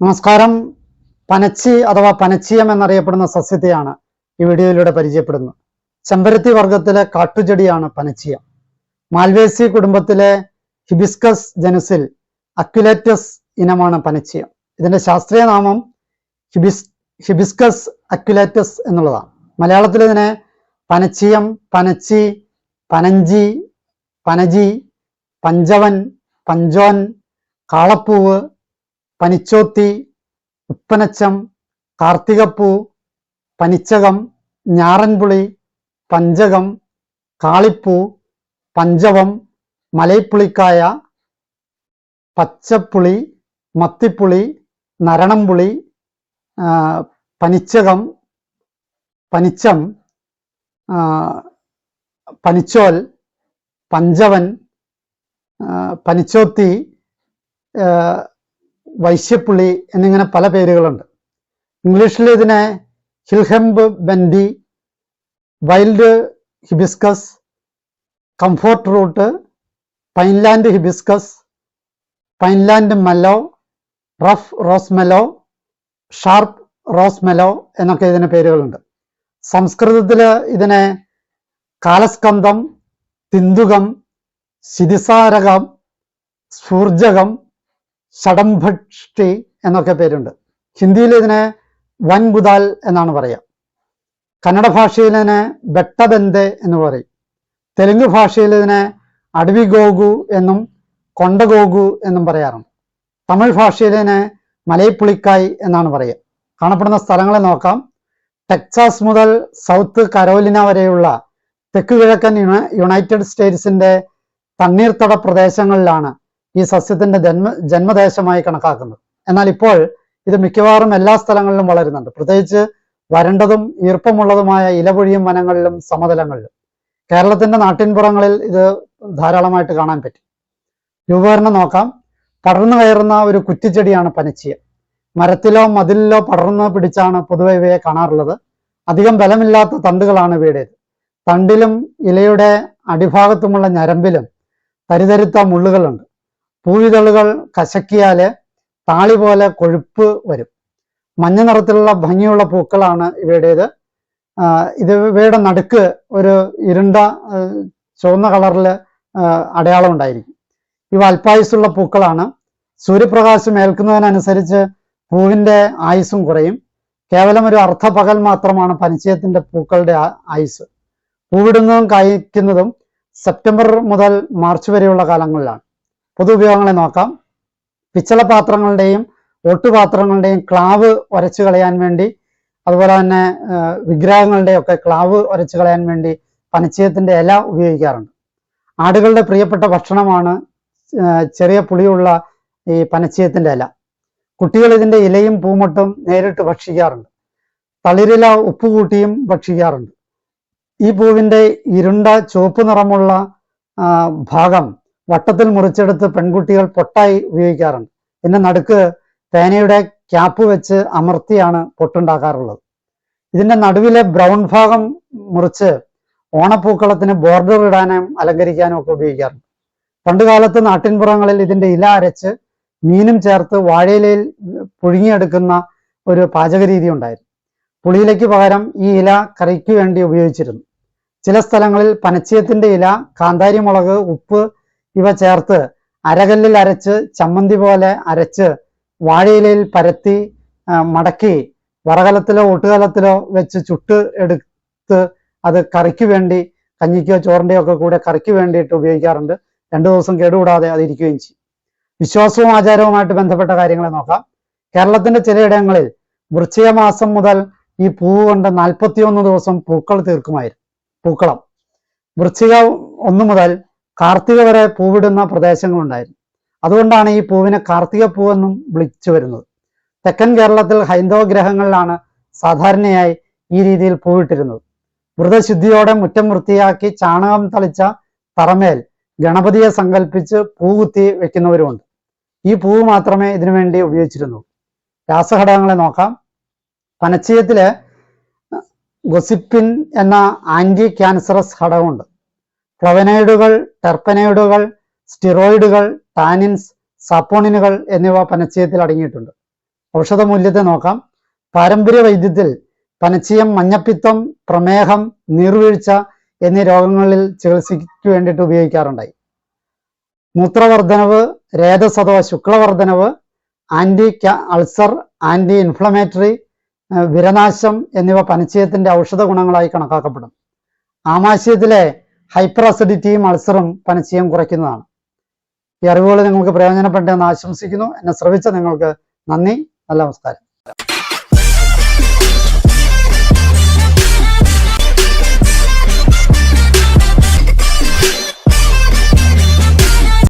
നമസ്കാരം. പനച്ചി അഥവാ പനച്ചിയം എന്നറിയപ്പെടുന്ന സസ്യത്തെയാണ് ഈ വീഡിയോയിലൂടെ പരിചയപ്പെടുന്നത്. ചെമ്പരത്തി വർഗത്തിലെ കാട്ടുചെടിയാണ് പനച്ചിയം. മാൽവേസി കുടുംബത്തിലെ ഹിബിസ്കസ് ജനുസിൽ അക്യുലേറ്റസ് ഇനമാണ് പനച്ചിയം. ഇതിന്റെ ശാസ്ത്രീയ നാമം ഹിബിസ് ഹിബിസ്കസ് അക്യുലേറ്റസ് എന്നുള്ളതാണ്. മലയാളത്തിൽ ഇതിനെ പനച്ചിയം പനച്ചി പനഞ്ചി പനജി പഞ്ചവൻ പഞ്ചോൻ കാളപ്പൂവ് പനിച്ചോത്തി ഉപ്പനച്ചം കാർത്തികപ്പൂ പനിച്ചകം ഞാറൻപുളി പഞ്ചകം കാളിപ്പൂ പഞ്ചവം മലൈപ്പുളിക്കായ പച്ചപ്പുളി മത്തിപ്പുളി നരണംപുളി പനിച്ചകം പനിച്ചം പനിച്ചോൽ പഞ്ചവൻ പനിച്ചോത്തി വൈശ്യപ്പുളി എന്നിങ്ങനെ പല പേരുകളുണ്ട്. ഇംഗ്ലീഷിൽ ഇതിനെ hill hemp bendy wild hibiscus comfort root pineland hibiscus pineland mallow rough rose mallow sharp rose mallow എന്നൊക്കെ ഇതിന് പേരുകളുണ്ട്. സംസ്കൃതത്തിൽ ഇതിനെ കാലസ്കന്ധം തിന്തുകം ശിതിസാരകം സ്ഫൂർജകം ഷഡംഭഷ്ടി എന്നൊക്കെ പേരുണ്ട്. ഹിന്ദിയിൽ ഇതിനെ വൻബുദാൽ എന്നാണ് പറയുക കന്നഡ ഭാഷയിൽ ഇതിനെ ബെട്ടബെന്തെ എന്ന് പറയും. തെലുങ്ക് ഭാഷയിൽ ഇതിനെ അടവിഗോഗു എന്നും കൊണ്ടഗോഗു എന്നും പറയാറുണ്ട്. തമിഴ് ഭാഷയിൽ ഇതിനെ മലയപ്പുളിക്കായ് എന്നാണ് പറയുക കാണപ്പെടുന്ന സ്ഥലങ്ങളെ നോക്കാം. ടെക്സാസ് മുതൽ സൗത്ത് കരോലിന വരെയുള്ള തെക്ക് കിഴക്കൻ യുണ- യുണൈറ്റഡ് സ്റ്റേറ്റ്സിന്റെ തണ്ണീർത്തട പ്രദേശങ്ങളിലാണ് ഈ സസ്യത്തിന്റെ ജന്മ ജന്മദേശമായി കണക്കാക്കുന്നത്. എന്നാൽ ഇപ്പോൾ ഇത് മിക്കവാറും എല്ലാ സ്ഥലങ്ങളിലും വളരുന്നുണ്ട്. പ്രത്യേകിച്ച് വരണ്ടതും ഈർപ്പമുള്ളതുമായ ഇലപൊഴിയും വനങ്ങളിലും സമതലങ്ങളിലും. കേരളത്തിന്റെ നാട്ടിൻപുറങ്ങളിൽ ഇത് ധാരാളമായിട്ട് കാണാൻ പറ്റും. രൂപകരണം നോക്കാം. പടർന്നു കയറുന്ന ഒരു കുറ്റിച്ചെടിയാണ് പനച്ചിയ. മരത്തിലോ മതിലിലോ പടർന്നു പിടിച്ചാണ് പൊതുവെ ഇവയെ കാണാറുള്ളത്. അധികം ബലമില്ലാത്ത തണ്ടുകളാണ് ഇവയുടേത്. തണ്ടിലും ഇലയുടെ അടിഭാഗത്തുമുള്ള ഞരമ്പിലും തരിതരുത്ത മുള്ളുകളുണ്ട്. പൂവിതളുകൾ കശക്കിയാൽ താളി പോലെ കൊഴുപ്പ് വരും. മഞ്ഞ നിറത്തിലുള്ള ഭംഗിയുള്ള പൂക്കളാണ് ഇവയുടേത്. ഇത് ഇവയുടെ നടുക്ക് ഒരു ഇരുണ്ട ചുവന്ന കളറിൽ അടയാളം ഉണ്ടായിരിക്കും. ഇവ അല്പായുസുള്ള പൂക്കളാണ്. സൂര്യപ്രകാശം ഏൽക്കുന്നതിനനുസരിച്ച് പൂവിന്റെ ആയുസ്സും കുറയും. കേവലം ഒരു അർദ്ധപകൽ മാത്രമാണ് പനിച്ചയത്തിന്റെ പൂക്കളുടെ ആയുസ് പൂവിടുന്നതും കായ്ക്കുന്നതും സെപ്റ്റംബർ മുതൽ മാർച്ച് വരെയുള്ള കാലങ്ങളിലാണ്. പൊതു ഉപയോഗങ്ങളെ നോക്കാം. പിച്ചളപാത്രങ്ങളുടെയും ഒട്ടുപാത്രങ്ങളുടെയും ക്ലാവ് ഉരച്ചു കളയാൻ വേണ്ടി അതുപോലെ തന്നെ വിഗ്രഹങ്ങളുടെയൊക്കെ ക്ലാവ് ഉരച്ചു കളയാൻ വേണ്ടി പനച്ചയത്തിന്റെ ഇല ഉപയോഗിക്കാറുണ്ട്. ആടുകളുടെ പ്രിയപ്പെട്ട ഭക്ഷണമാണ് ചെറിയ പുളിയുള്ള ഈ പനച്ചയത്തിന്റെ ഇല. കുട്ടികൾ ഇതിന്റെ ഇലയും പൂമൊട്ടും നേരിട്ട് ഭക്ഷിക്കാറുണ്ട്. തളിരില ഉപ്പ് കൂട്ടിയും ഭക്ഷിക്കാറുണ്ട്. ഈ പൂവിന്റെ ഇരുണ്ട ചുവപ്പ് നിറമുള്ള ഭാഗം വട്ടത്തിൽ മുറിച്ചെടുത്ത് പെൺകുട്ടികൾ പൊട്ടായി ഉപയോഗിക്കാറുണ്ട്. പിന്നെ നടുക്ക് തേനയുടെ ക്യാപ്പ് വെച്ച് അമർത്തിയാണ് പൊട്ടുണ്ടാക്കാറുള്ളത്. ഇതിന്റെ നടുവിലെ ബ്രൗൺ ഭാഗം മുറിച്ച് ഓണപ്പൂക്കളത്തിന് ബോർഡർ ഇടാനും അലങ്കരിക്കാനും ഒക്കെ ഉപയോഗിക്കാറുണ്ട്. പണ്ടുകാലത്ത് നാട്ടിൻപുറങ്ങളിൽ ഇതിന്റെ ഇല അരച്ച് മീനും ചേർത്ത് വാഴയിലയിൽ പുഴുങ്ങിയെടുക്കുന്ന ഒരു പാചക രീതി ഉണ്ടായിരുന്നു. പുളിയിലയ്ക്ക് പകരം ഈ ഇല കറിക്ക് വേണ്ടി ഉപയോഗിച്ചിരുന്നു. ചില സ്ഥലങ്ങളിൽ പനച്ചയത്തിന്റെ ഇല കാന്താരി മുളക് ഉപ്പ് ഇവ ചേർത്ത് അരകല്ലിൽ അരച്ച് ചമ്മന്തി പോലെ അരച്ച് വാഴയിലയിൽ പരത്തി മടക്കി വറകലത്തിലോ ഒട്ടുകലത്തിലോ വെച്ച് ചുട്ട് എടുത്ത് അത് കറിക്ക് വേണ്ടി കഞ്ഞിക്കോ ചോറിന്റെയോ ഒക്കെ കൂടെ കറിക്ക് വേണ്ടിയിട്ട് ഉപയോഗിക്കാറുണ്ട്. രണ്ടു ദിവസം കേടുകൂടാതെ അത് ഇരിക്കുകയും ചെയ്യും. വിശ്വാസവും ആചാരവുമായിട്ട് ബന്ധപ്പെട്ട കാര്യങ്ങളെ നോക്കാം. കേരളത്തിന്റെ ചിലയിടങ്ങളിൽ വൃശ്ചിക മാസം മുതൽ ഈ പൂവ് കൊണ്ട് നാൽപ്പത്തിയൊന്ന് ദിവസം പൂക്കൾ തീർക്കുമായിരുന്നു. പൂക്കളം. വൃശ്ചിക ഒന്ന് മുതൽ കാർത്തിക വരെ പൂവിടുന്ന പ്രദേശങ്ങളുണ്ടായിരുന്നു. അതുകൊണ്ടാണ് ഈ പൂവിനെ കാർത്തിക പൂവെന്നും വിളിച്ചു വരുന്നത്. തെക്കൻ കേരളത്തിൽ ഹൈന്ദവ ഗ്രഹങ്ങളിലാണ് സാധാരണയായി ഈ രീതിയിൽ പൂവിട്ടിരുന്നത്. വ്രതശുദ്ധിയോടെ മുറ്റം വൃത്തിയാക്കി ചാണകം തളിച്ച തറമേൽ ഗണപതിയെ സങ്കല്പിച്ച് പൂകുത്തി വെക്കുന്നവരുമുണ്ട്. ഈ പൂവ് മാത്രമേ ഇതിനു വേണ്ടി ഉപയോഗിച്ചിരുന്നു രാസഘടകങ്ങളെ നോക്കാം. പനച്ചയത്തിലെ ഗൊസിപ്പിൻ എന്ന ആന്റി ക്യാൻസറസ് ഘടകമുണ്ട്. ഫ്ലവനോയിഡുകൾ ടെർപ്പനോയിഡുകൾ സ്റ്റിറോയിഡുകൾ ടാനിൻസ് സപ്പോണിനുകൾ എന്നിവ പനച്ചയത്തിൽ അടങ്ങിയിട്ടുണ്ട്. ഔഷധ മൂല്യത്തെ നോക്കാം. പാരമ്പര്യ വൈദ്യത്തിൽ പനച്ചീയം മഞ്ഞപ്പിത്തം പ്രമേഹം നീർവീഴ്ച എന്നീ രോഗങ്ങളിൽ ചികിത്സയ്ക്ക് വേണ്ടിയിട്ട് ഉപയോഗിക്കാറുണ്ടായി. മൂത്രവർദ്ധനവ് രേതസ് അഥവാ ശുക്ലവർദ്ധനവ് ആന്റി അൾസർ ആന്റി ഇൻഫ്ലമേറ്ററി വിരനാശം എന്നിവ പനച്ചയത്തിന്റെ ഔഷധ ഗുണങ്ങളായി കണക്കാക്കപ്പെടും. ആമാശയത്തിലെ ഹൈപ്പർ അസിഡിറ്റിയും അൾസറും പനച്ചീയം കുറയ്ക്കുന്നതാണ്. ഈ അറിവുകൾ നിങ്ങൾക്ക് പ്രയോജനപ്പെട്ടെന്ന് ആശംസിക്കുന്നു. എന്നെ ശ്രവിച്ച നിങ്ങൾക്ക് നന്ദി. നല്ല നമസ്കാരം.